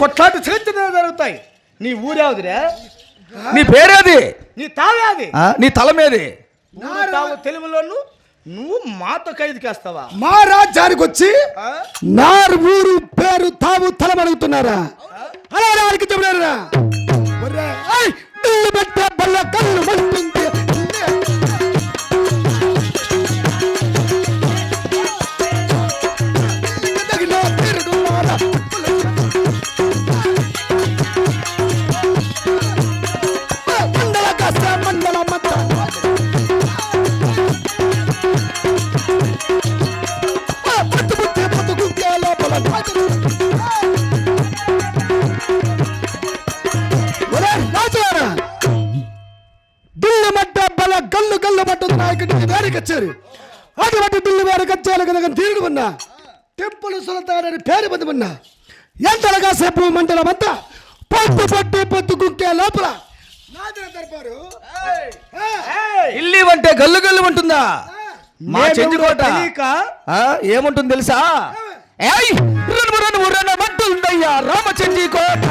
కొట్లాట చేతులు జరుగుతాయి. నీ ఊరేవుదిరా నీ పేరేది? నీ తావేది నీ తలమేది? ఊరు తావు తెలుగులోను నువ్వు మాతో ఖైదుకేస్తావా మా రాజ్యానికి వచ్చి ఆ? నా ఊరు పేరు తాము తలమడుగుతున్నారా అలా రానికి చెప్పారా పెట్టే బల్ల కళ్ళు మంటుంది గల్లు గల్లు పట్టదు నాయకుడికి వేరికి వచ్చారు అటువంటి దిల్లు వేరికి వచ్చారు కనుక తీరుడు ఉన్నా. టెంపుల్ సులతానని పేరు పొంది ఉన్నా. ఎంతలుగా సేపు మండలం అంతా పొద్దు పట్టి పొద్దు గుంకే లోపల. ఇల్లి అంటే గల్లు గల్లు ఉంటుందా? మా చెంచుకోట. ఏముంటుంది తెలుసా? ఏయ్ రెండు రెండు రెండు మట్టుందయ్యా రామచంద్రి కోట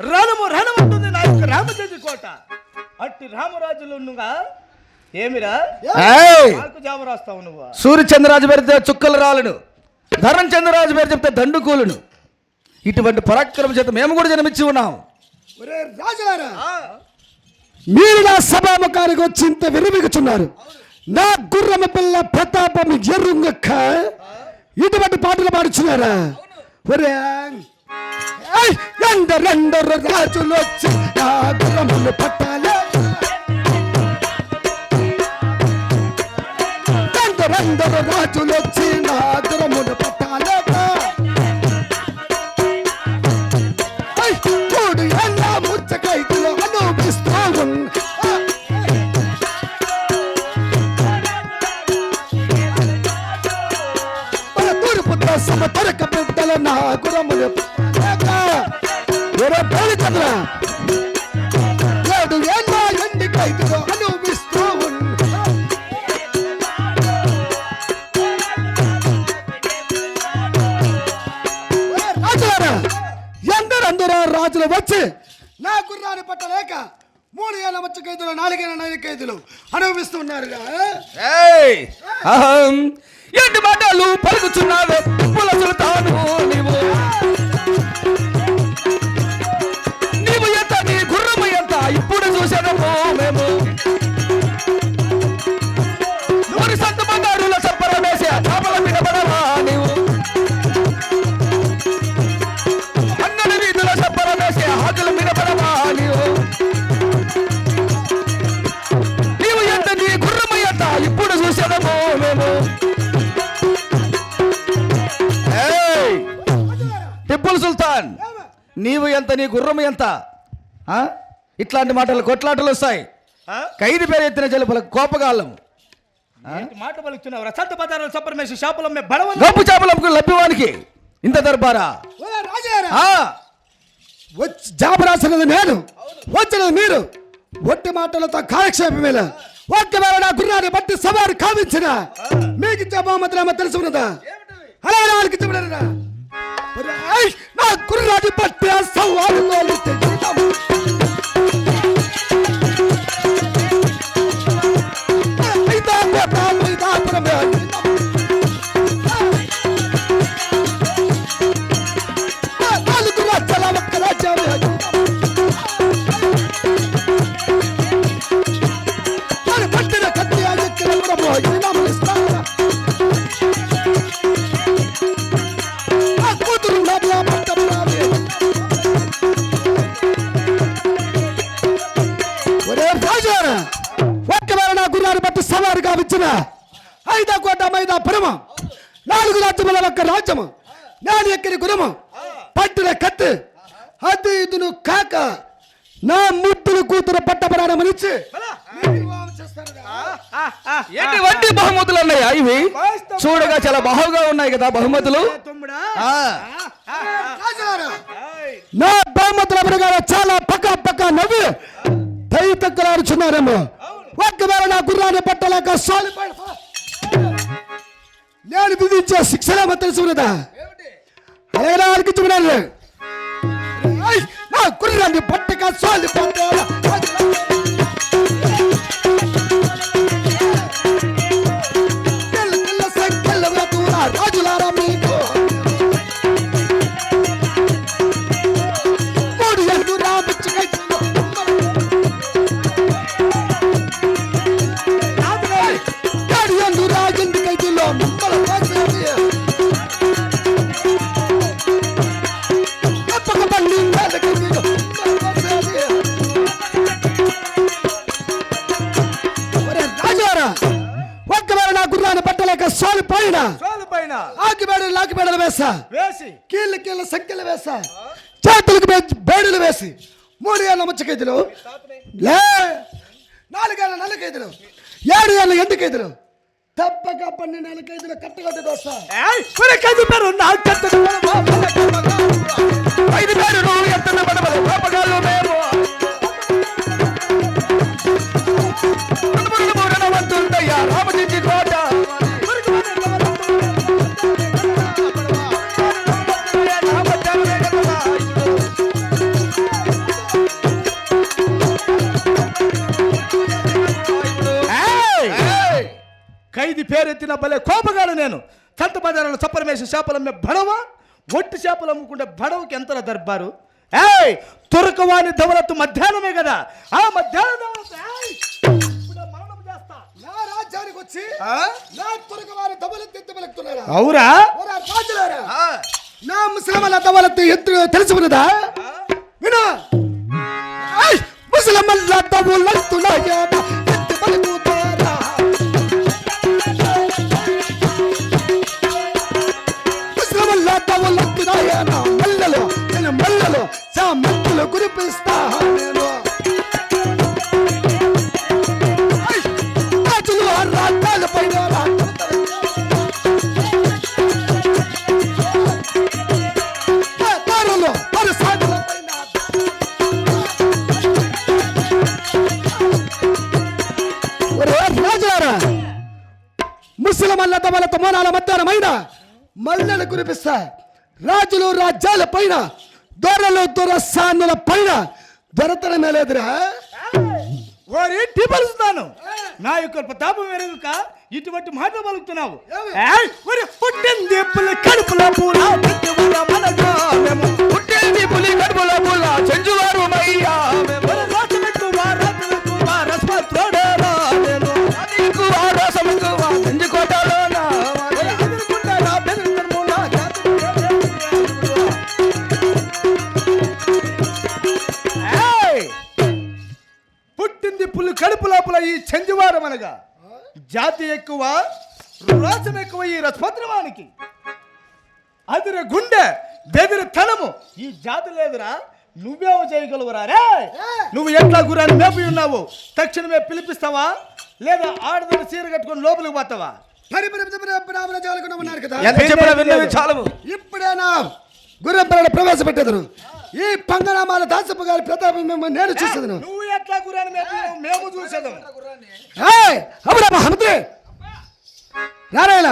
రణము రణమంటుంది నా యొక్క రామచంద్ర కోట. అట్టి రామరాజులు నువ్వుగా ఏమిరా? ఏయ్! నాకు జాబు రాస్తావు నువ్వు. సూర్యచంద్రరాజు పేరు చుక్కలు రాలును ధరం చంద్రరాజు పేరు చెప్తే దండుకూలును. ఇటువంటి పరాక్రమ చేత మేము కూడా జన్మించి ఉన్నాం. రాజులారా మీరు నా సభాముఖానికి వచ్చి ఇంత విరమిగుచున్నారు నా గుర్రమ పిల్ల ప్రతాపం ఎరుంగక్క ఇటువంటి పాటలు పాడుచున్నారా? ఒరే! ఎందరెందరు రాజులు వచ్చి నా గుర్రములు పట్టాలి తూర్పు దశమ తొరక బిడ్డల నా గురములు. ఎవరో పేరు చంద్ర. ఏడు ఏళ్ళ ఎండి అనుభవిస్తూ రాజులారా ఎందరందరూ రాజులు వచ్చి నా గుర్రాన్ని పట్టలేక మూడు ఏళ్ళ వచ్చి ఖైదులు నాలుగేళ్ళ నైలు ఖైదులు అనుభవిస్తున్నారు ఏయ్! అహం! ఏంటి మాటలు పలుకుచున్నావే పుల సుల్తాను నీవు నీవు ఎంత నీ గుర్రము ఎంత? ఆ? ఇట్లాంటి మాటలు కొట్లాటలు వస్తాయి. ఆ? ఖైదు పేరు ఎత్తిన జలుపుల కోపగాలం మాట పలుకుతున్నావు? రసంత పదార్థాలు సప్పరమేసి షాపులో మే బడవ గొప్ప చేపలకు లభ్యవానికి. ఇంత దర్బారా? రాజారా. ఆ, వచ్చి జాబరాసినది నేను. వచ్చినది మీరు. ఒట్టి మాటలతో కాలక్షేపమేల ఒక్కవేళ నా గుర్రాన్ని బట్టి సవారు కావించిన. మీకు ఇచ్చే బహుమతులేమో తెలిసి ఉన్నదా అలా చెప్పలేదా నా గుర్రాన్ని బట్టి ఆ నాలుగు రాజ్యముల ఒక్క రాజ్యము. నేను ఎక్కిన గురము. పట్టిన కత్తి. అది ఇదును కాక నా ముద్దులు కూతురు చేస్తానుగా. ఎటువంటి బహుమతులు అన్నయ్యా ఇవి? చూడగా చాలా బాహుగా ఉన్నాయి కదా బహుమతులు. నా బహుమతుల ప్రకారం చాలా పక్క పక్క నవ్వి దయ తగ్గలాడుచున్నారేమో ఒక్కవేళ నా గుర్రాన్ని పట్టలేక సాలి నేను విధించే శిక్షణ తెలుసు ఉన్నదా అలాగే నా అలికించుకున్నాను నా గుర్రాన్ని పట్టక సాలి పట్టాలా వేసా చేతులకు బేడులు వేసి మూడు ఏళ్ళ ముచ్చకైదులు లే నాలుగేళ్ళ నల్లకైదులు ఏడు ఏళ్ళ ఎండుకైదులు తప్పక పన్నెండు నెలకైదులు కట్టగొట్టి దోస్తా పేరు. ఐదు పేరు నువ్వు ఎంత పడవలు పాపగాళ్ళు మేము భలే కోపగాడు నేను. సంత బజారులో చప్పరం వేసి చేపలు అమ్మే బడవ ఒట్టి చేపలు అమ్ముకుంటే బడవకి ఎంత దర్బారు? ఏయ్ తురకవాణి దవలత్తు మధ్యాహ్నమే కదా. ఆ మధ్యాహ్నం దవలత్తు మరణం చేస్తా. నా రాజ్యానికి వచ్చి? నా దవలెత్తి అవురా? రాజులారా? నా ముసలమ్మల దవలెత్తి ఎత్తు తెలిసి ఉన్నదా విను. ముసలమ్మల ముసలమల్ల దమలత మోనాల మధ్యాహ్నమైన మల్లెలు కురిపిస్తా. రాజులు రాజ్యాల పైన దొరలు దొరసానుల పైన దొరతనమే లేదురా ఓరి టిపలుస్తాను నా యొక్క ప్రతాపం వెరుగుక ఇటువంటి మాట పలుకుతున్నావు? పుట్టింది పులి కడుపుల పూల కడుపు లోపల ఈ చెంచువారం అనగా జాతి ఎక్కువ రోషం ఎక్కువ ఈ రసపత్రవానికి అదిర గుండె బెదిరి తనము ఈ జాతి లేదురా నువ్వేమో చేయగలవురా. రే నువ్వు ఎట్లా గురాన్ని మేపి ఉన్నావు? తక్షణమే పిలిపిస్తావా? లేదా ఆడదని చీర కట్టుకొని లోపలికి పోతావా? ఉన్నారు కదా. చాలవు ఇప్పుడేనా గుర్రపరడ ప్రవేశపెట్టేదను ఈ పంగనామాల దాసపు గారి ప్రతాపం మేము నేను చూసేదను. నువ్వు ఎట్లా ఉన్నావు? మేము చూసేదాం? ఏయ్, అవునా మహమ్మద్రి నారాయణ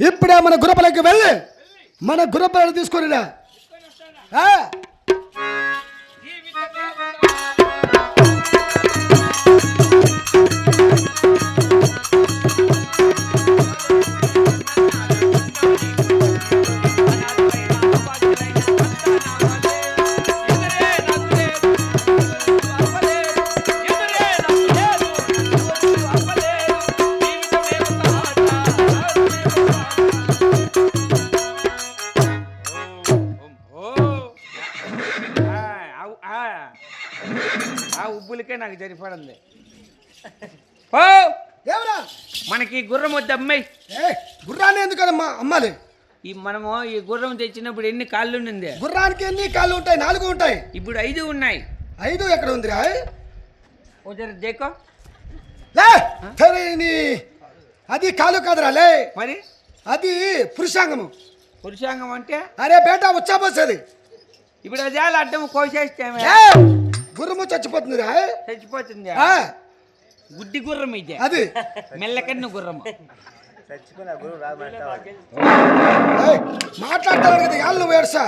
ఇప్పుడే మన గుర్రపలకి వెళ్ళి మన గుర్రపలను తీసుకొని సరిపడింది ఓ! మనకి గుర్రం వద్దు అమ్మాయి. గుర్రాన్ని ఎందుకనమ్మా అమ్మాలి? ఈ మనము ఈ గుర్రం తెచ్చినప్పుడు ఎన్ని కాళ్ళు ఉండింది? గుర్రానికి ఎన్ని కాళ్ళు ఉంటాయి? నాలుగు ఉంటాయి. ఇప్పుడు ఐదు ఉన్నాయి. ఐదు ఎక్కడ ఉందిరా? ఒకసారి దేకో. లే సరే నీ. అది కాలు కాదురా లే. మరి? అది పురుషాంగము. పురుషాంగం అంటే? అరే బేటా వచ్చాపోసేది ఇప్పుడు అదే అడ్డం కోసేస్తే గుర్రము చచ్చిపోతుందిరా. చచ్చిపోతుంది? ఆ, గుడ్డి గుర్రం ఇది. అది. మెల్లకన్ను గుర్రం మాట్లాడతాడు కదా యాళ్ళు వేడుసా?